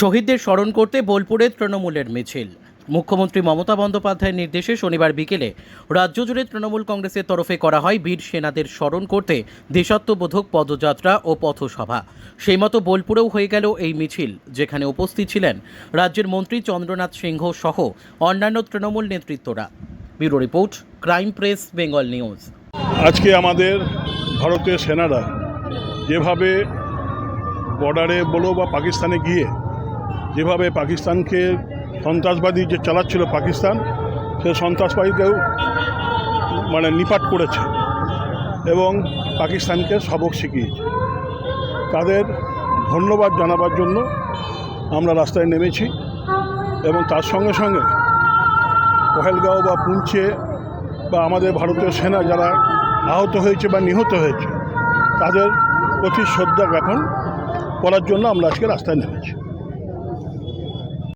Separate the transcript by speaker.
Speaker 1: শহীদদের স্মরণ করতে বোলপুরে তৃণমূলের মিছিল। মুখ্যমন্ত্রী মমতা বন্দ্যোপাধ্যায়ের নির্দেশে শনিবার বিকেলে রাজ্য জুড়ে তৃণমূল কংগ্রেসের তরফে করা হয় বীর সেনাদের স্মরণ করতে দেশাত্মবোধক পদযাত্রা ও পথসভা। সেই মতো বোলপুরেও হয়ে গেল এই মিছিল, যেখানে উপস্থিত ছিলেন রাজ্যের মন্ত্রী চন্দ্রনাথ সিংহ সহ অন্যান্য তৃণমূল নেতৃত্বরা। Bureau report, crime press, Bengal news.
Speaker 2: আজকে আমাদের ভারতীয় সেনারা যেভাবে বর্ডারে বলো বা পাকিস্তানে গিয়ে যেভাবে পাকিস্তানকে সন্ত্রাসবাদী যে চালাচ্ছিল পাকিস্তান, সে সন্ত্রাসবাদীকেও মানে নিপাট করেছে এবং পাকিস্তানকে সবক শিখিয়েছে। তাদের ধন্যবাদ জানাবার জন্য আমরা রাস্তায় নেমেছি এবং তার সঙ্গে সঙ্গে পহেলগাঁও বা পুঞ্চে বা আমাদের ভারতীয় সেনা যারা আহত হয়েছে বা নিহত হয়েছে, তাদের প্রতি শ্রদ্ধা জ্ঞাপন করার জন্য আমরা আজকে রাস্তায় নেমেছি।